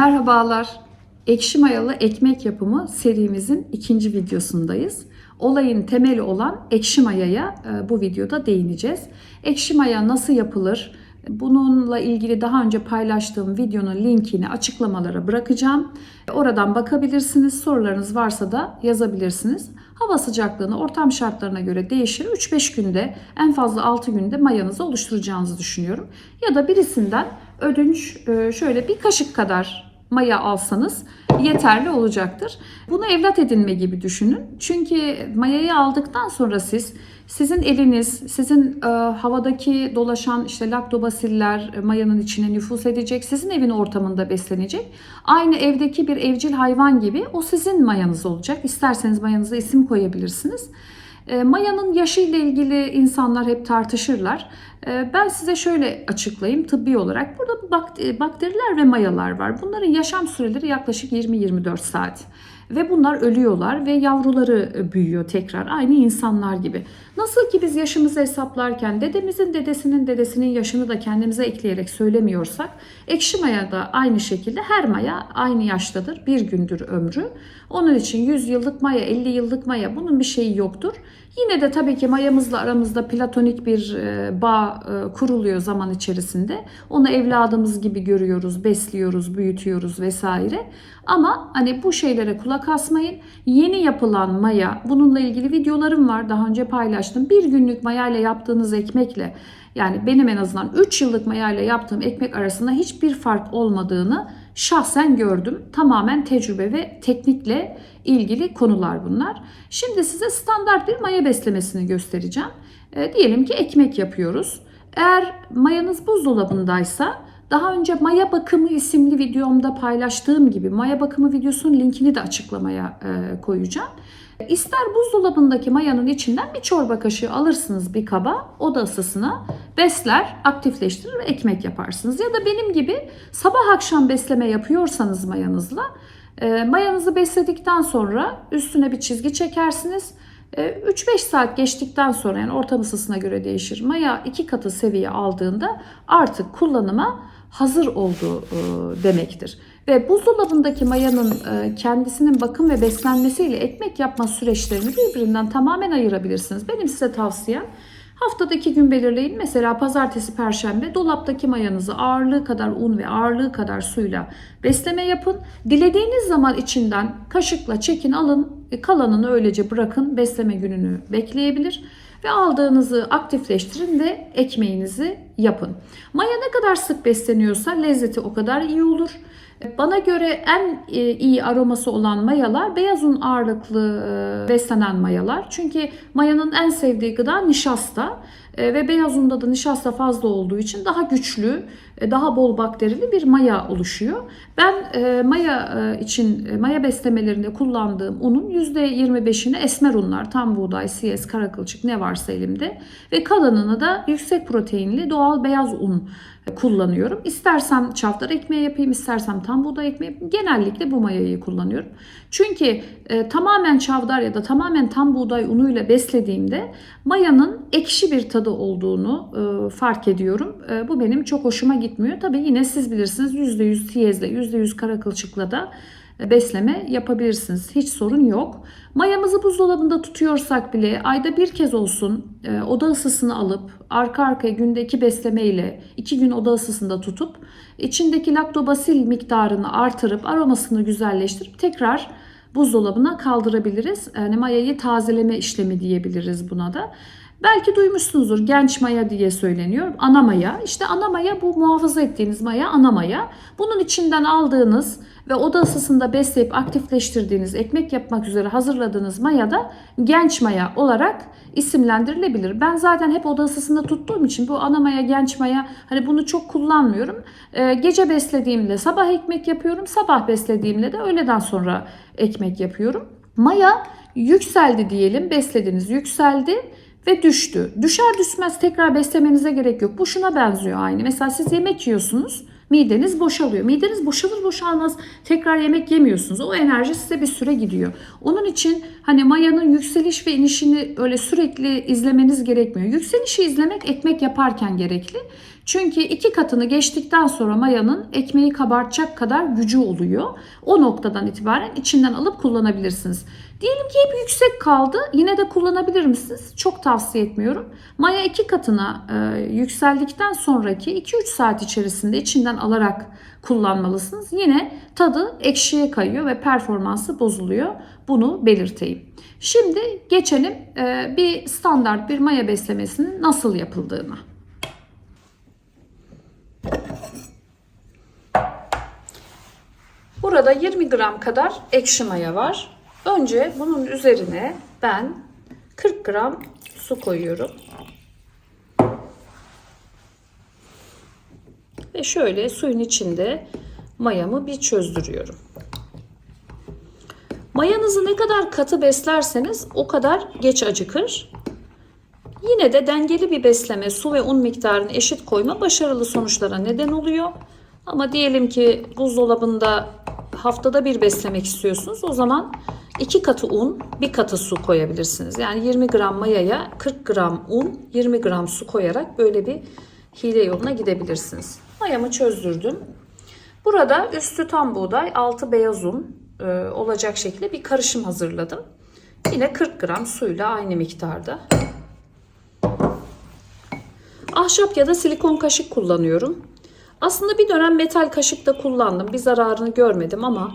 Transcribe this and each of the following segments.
Merhabalar. Ekşi mayalı ekmek yapımı serimizin ikinci videosundayız. Olayın temeli olan ekşi mayaya e, bu videoda değineceğiz. Ekşi maya nasıl yapılır? Bununla ilgili daha önce paylaştığım videonun linkini açıklamalara bırakacağım. Oradan bakabilirsiniz. Sorularınız varsa da yazabilirsiniz. Hava sıcaklığını ortam şartlarına göre değişir. 3-5 günde en fazla 6 günde mayanızı oluşturacağınızı düşünüyorum. Ya da birisinden ödünç e, şöyle bir kaşık kadar maya alsanız yeterli olacaktır. Bunu evlat edinme gibi düşünün. Çünkü mayayı aldıktan sonra siz sizin eliniz, sizin e, havadaki dolaşan işte laktobasiller e, mayanın içine nüfus edecek. Sizin evin ortamında beslenecek. Aynı evdeki bir evcil hayvan gibi o sizin mayanız olacak. İsterseniz mayanıza isim koyabilirsiniz. E, mayanın yaşı ile ilgili insanlar hep tartışırlar. E, ben size şöyle açıklayayım tıbbi olarak. Burada bak- bakteriler ve mayalar var. Bunların yaşam süreleri yaklaşık 20-24 saat. Ve bunlar ölüyorlar ve yavruları e, büyüyor tekrar aynı insanlar gibi. Nasıl ki biz yaşımızı hesaplarken dedemizin dedesinin dedesinin yaşını da kendimize ekleyerek söylemiyorsak ekşi maya da aynı şekilde her maya aynı yaştadır. Bir gündür ömrü. Onun için 100 yıllık maya 50 yıllık maya bunun bir şeyi yoktur. Yine de tabii ki mayamızla aramızda platonik bir e, bağ e, kuruluyor zaman içerisinde. Onu evladımız gibi görüyoruz, besliyoruz, büyütüyoruz vesaire. Ama hani bu şeylere kulak asmayın. Yeni yapılan maya, bununla ilgili videolarım var daha önce paylaştım. Bir günlük maya ile yaptığınız ekmekle yani benim en azından 3 yıllık maya ile yaptığım ekmek arasında hiçbir fark olmadığını şahsen gördüm. Tamamen tecrübe ve teknikle ilgili konular bunlar. Şimdi size standart bir maya beslemesini göstereceğim. E, diyelim ki ekmek yapıyoruz. Eğer mayanız buzdolabındaysa daha önce maya bakımı isimli videomda paylaştığım gibi maya bakımı videosunun linkini de açıklamaya e, koyacağım. İster buzdolabındaki mayanın içinden bir çorba kaşığı alırsınız bir kaba, oda ısısına besler, aktifleştirir ve ekmek yaparsınız. Ya da benim gibi sabah akşam besleme yapıyorsanız mayanızla e, mayanızı besledikten sonra üstüne bir çizgi çekersiniz. E, 3-5 saat geçtikten sonra yani ortam ısısına göre değişir. Maya iki katı seviye aldığında artık kullanıma hazır olduğu e, demektir. Ve buzdolabındaki mayanın e, kendisinin bakım ve beslenmesiyle ekmek yapma süreçlerini birbirinden tamamen ayırabilirsiniz. Benim size tavsiyem haftada iki gün belirleyin. Mesela pazartesi, perşembe dolaptaki mayanızı ağırlığı kadar un ve ağırlığı kadar suyla besleme yapın. Dilediğiniz zaman içinden kaşıkla çekin alın. E, Kalanını öylece bırakın. Besleme gününü bekleyebilir ve aldığınızı aktifleştirin ve ekmeğinizi yapın. Maya ne kadar sık besleniyorsa lezzeti o kadar iyi olur. Bana göre en e, iyi aroması olan mayalar beyaz un ağırlıklı e, beslenen mayalar. Çünkü mayanın en sevdiği gıda nişasta E, ve beyaz unda da nişasta fazla olduğu için daha güçlü, daha bol bakterili bir maya oluşuyor. Ben maya için maya beslemelerinde kullandığım unun %25'ini esmer unlar, tam buğday, siyez, kara kılçık ne varsa elimde ve kalanını da yüksek proteinli doğal beyaz un kullanıyorum. İstersem çavdar ekmeği yapayım, istersem tam buğday ekmeği. Genellikle bu mayayı kullanıyorum. Çünkü e, tamamen çavdar ya da tamamen tam buğday unuyla beslediğimde mayanın ekşi bir tadı olduğunu e, fark ediyorum. E, bu benim çok hoşuma gitmiyor. Tabii yine siz bilirsiniz %100 tiyezle, %100 kara kılçıkla da besleme yapabilirsiniz. Hiç sorun yok. Mayamızı buzdolabında tutuyorsak bile ayda bir kez olsun e, oda ısısını alıp arka arkaya günde iki besleme ile iki gün oda ısısında tutup içindeki laktobasil miktarını artırıp aromasını güzelleştirip tekrar buzdolabına kaldırabiliriz. Yani mayayı tazeleme işlemi diyebiliriz buna da. Belki duymuşsunuzdur genç maya diye söyleniyor. Ana maya. İşte ana maya bu muhafaza ettiğiniz maya ana maya. Bunun içinden aldığınız ve oda ısısında besleyip aktifleştirdiğiniz ekmek yapmak üzere hazırladığınız maya da genç maya olarak isimlendirilebilir. Ben zaten hep oda ısısında tuttuğum için bu ana maya genç maya hani bunu çok kullanmıyorum. Ee, gece beslediğimde sabah ekmek yapıyorum. Sabah beslediğimde de öğleden sonra ekmek yapıyorum. Maya yükseldi diyelim beslediniz yükseldi ve düştü. Düşer düşmez tekrar beslemenize gerek yok. Bu şuna benziyor aynı. Mesela siz yemek yiyorsunuz. mideniz boşalıyor. Mideniz boşalır boşalmaz tekrar yemek yemiyorsunuz. O enerji size bir süre gidiyor. Onun için hani mayanın yükseliş ve inişini öyle sürekli izlemeniz gerekmiyor. Yükselişi izlemek ekmek yaparken gerekli. Çünkü iki katını geçtikten sonra mayanın ekmeği kabartacak kadar gücü oluyor. O noktadan itibaren içinden alıp kullanabilirsiniz. Diyelim ki hep yüksek kaldı. Yine de kullanabilir misiniz? Çok tavsiye etmiyorum. Maya iki katına e, yükseldikten sonraki 2-3 saat içerisinde içinden alarak kullanmalısınız. Yine tadı ekşiye kayıyor ve performansı bozuluyor. Bunu belirteyim. Şimdi geçelim e, bir standart bir maya beslemesinin nasıl yapıldığına. Burada 20 gram kadar ekşi maya var. Önce bunun üzerine ben 40 gram su koyuyorum. Ve şöyle suyun içinde mayamı bir çözdürüyorum. Mayanızı ne kadar katı beslerseniz o kadar geç acıkır. Yine de dengeli bir besleme, su ve un miktarını eşit koyma başarılı sonuçlara neden oluyor. Ama diyelim ki buzdolabında haftada bir beslemek istiyorsunuz. O zaman iki katı un, bir katı su koyabilirsiniz. Yani 20 gram mayaya 40 gram un, 20 gram su koyarak böyle bir hile yoluna gidebilirsiniz. Mayamı çözdürdüm. Burada üstü tam buğday, altı beyaz un e, olacak şekilde bir karışım hazırladım. Yine 40 gram suyla aynı miktarda. Ahşap ya da silikon kaşık kullanıyorum. Aslında bir dönem metal kaşık da kullandım. Bir zararını görmedim ama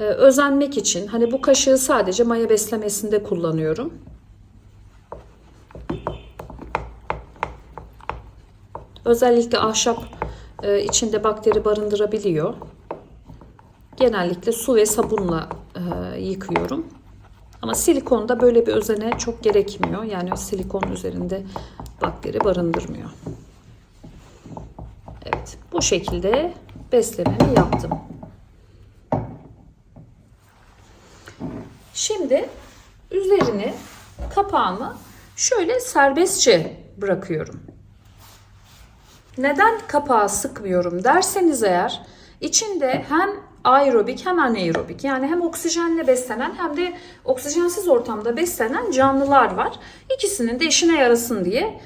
e, özenmek için hani bu kaşığı sadece maya beslemesinde kullanıyorum. Özellikle ahşap e, içinde bakteri barındırabiliyor. Genellikle su ve sabunla e, yıkıyorum. Ama silikonda böyle bir özene çok gerekmiyor. Yani silikon üzerinde bakteri barındırmıyor. Bu şekilde beslememi yaptım. Şimdi üzerini kapağını şöyle serbestçe bırakıyorum. Neden kapağı sıkmıyorum derseniz eğer içinde hem aerobik hem anaerobik yani hem oksijenle beslenen hem de oksijensiz ortamda beslenen canlılar var. İkisinin de işine yarasın diye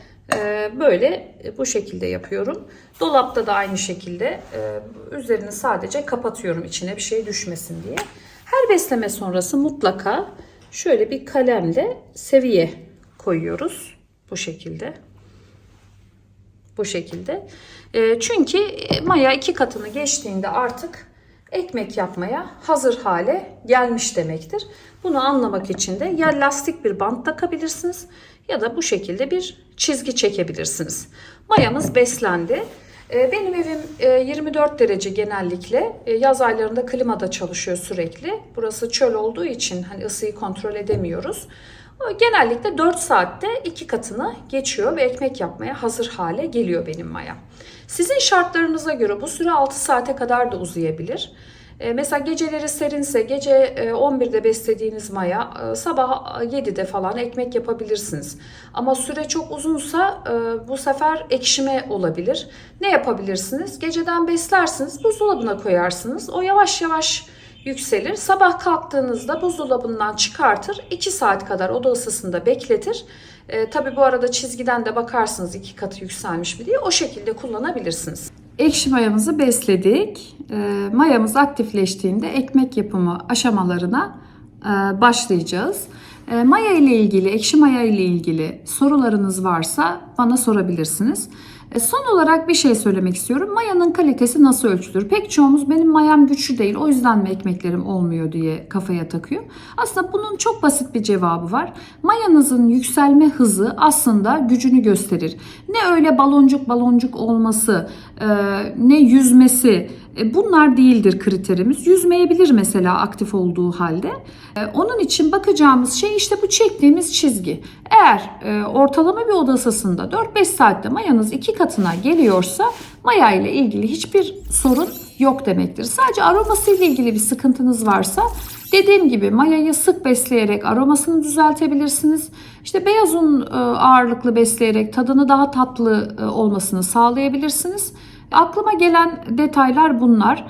böyle bu şekilde yapıyorum. Dolapta da aynı şekilde e, üzerini sadece kapatıyorum içine bir şey düşmesin diye. Her besleme sonrası mutlaka şöyle bir kalemle seviye koyuyoruz bu şekilde. Bu şekilde. E, çünkü maya iki katını geçtiğinde artık ekmek yapmaya hazır hale gelmiş demektir. Bunu anlamak için de ya lastik bir bant takabilirsiniz ya da bu şekilde bir çizgi çekebilirsiniz. Mayamız beslendi. Ee, benim evim 24 e, derece genellikle. E, yaz aylarında klimada çalışıyor sürekli. Burası çöl olduğu için hani ısıyı kontrol edemiyoruz. Genellikle 4 saatte iki katını geçiyor ve ekmek yapmaya hazır hale geliyor benim maya. Sizin şartlarınıza göre bu süre 6 saate kadar da uzayabilir. E, mesela geceleri serinse gece 11'de beslediğiniz maya sabah 7'de falan ekmek yapabilirsiniz. Ama süre çok uzunsa bu sefer ekşime olabilir. Ne yapabilirsiniz? Geceden beslersiniz, buzdolabına koyarsınız. O yavaş yavaş yükselir. Sabah kalktığınızda buzdolabından çıkartır. 2 saat kadar oda ısısında bekletir. E, tabii bu arada çizgiden de bakarsınız iki katı yükselmiş mi diye. O şekilde kullanabilirsiniz. Ekşi mayamızı besledik. E, mayamız aktifleştiğinde ekmek yapımı aşamalarına e, başlayacağız. E, maya ile ilgili, ekşi maya ile ilgili sorularınız varsa bana sorabilirsiniz. E, son olarak bir şey söylemek istiyorum. Mayanın kalitesi nasıl ölçülür? Pek çoğumuz benim mayam güçlü değil o yüzden mi ekmeklerim olmuyor diye kafaya takıyor. Aslında bunun çok basit bir cevabı var. Mayanızın yükselme hızı aslında gücünü gösterir. Ne öyle baloncuk baloncuk olması, e, ne yüzmesi, bunlar değildir kriterimiz. Yüzmeyebilir mesela aktif olduğu halde. Onun için bakacağımız şey işte bu çektiğimiz çizgi. Eğer ortalama bir oda ısısında 4-5 saatte mayanız iki katına geliyorsa maya ile ilgili hiçbir sorun yok demektir. Sadece aroması ile ilgili bir sıkıntınız varsa dediğim gibi mayayı sık besleyerek aromasını düzeltebilirsiniz. İşte beyaz un ağırlıklı besleyerek tadını daha tatlı olmasını sağlayabilirsiniz. Aklıma gelen detaylar bunlar.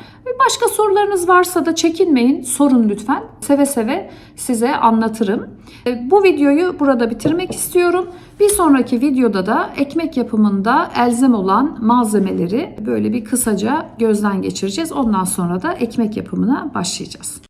Başka sorularınız varsa da çekinmeyin, sorun lütfen. Seve seve size anlatırım. E, Bu videoyu burada bitirmek istiyorum. Bir sonraki videoda da ekmek yapımında elzem olan malzemeleri böyle bir kısaca gözden geçireceğiz. Ondan sonra da ekmek yapımına başlayacağız.